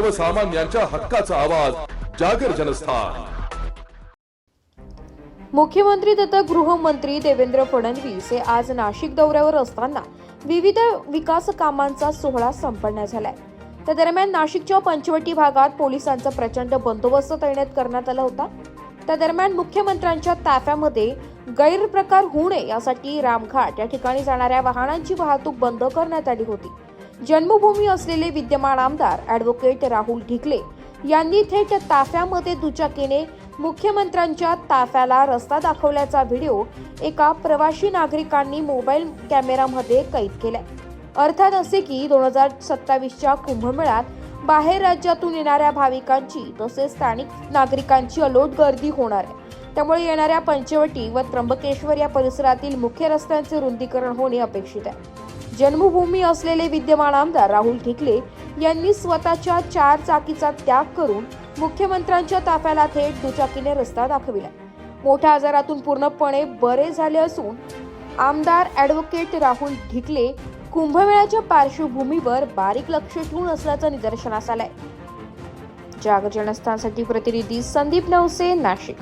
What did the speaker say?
सर्वसामान्यांच्या हक्काचा आवाज जागर जनस्थान. मुख्यमंत्री तथा गृहमंत्री देवेंद्र फडणवीस हे आज नाशिक दौऱ्यावर असताना विविध विकास कामांचा सोहळा संपन्न झालाय. त्या दरम्यान नाशिकच्या पंचवटी भागात पोलिसांचा प्रचंड बंदोबस्त तैनात करण्यात आला होता. त्या दरम्यान मुख्यमंत्र्यांच्या ताफ्यामध्ये गैरप्रकार होऊ नये यासाठी रामघाट या ठिकाणी जाणाऱ्या वाहनांची वाहतूक बंद करण्यात आली होती. जन्मभूमी असलेले विद्यमान आमदार ॲडव्होकेट राहुल ढिकले यांनी थेट ताफ्यामध्ये दुचाकीने मुख्यमंत्र्यांच्या ताफ्याला रस्ता दाखवल्याचा व्हिडिओ एका प्रवासी नागरिकांनी मोबाईल कॅमेरामध्ये कैद केलाय. अर्थात असे की दोन हजार सत्तावीसच्या कुंभमेळ्यात बाहेर राज्यातून येणाऱ्या भाविकांची तसेच स्थानिक नागरिकांची अलोट गर्दी होणार आहे. त्यामुळे येणाऱ्या पंचवटी व त्र्यंबकेश्वर या परिसरातील मुख्य रस्त्यांचे रुंदीकरण होणे अपेक्षित आहे. जन्मभूमी असलेले विद्यमान आमदार राहुल ठिकले यांनी स्वतःच्या चार चाकीचा त्याग करून मुख्यमंत्र्यांच्या ताफ्याला थेट दुचाकीने रस्ता दाखविला. मोठ्या आजारातून पूर्णपणे बरे झाले असून आमदार ॲडव्होकेट राहुल ढिकले कुंभमेळ्याच्या पार्श्वभूमीवर बारीक लक्ष ठेवून असल्याचं निदर्शनास आलंय. जागरजनस्थानसाठी प्रतिनिधी संदीप नवसे नाशिक.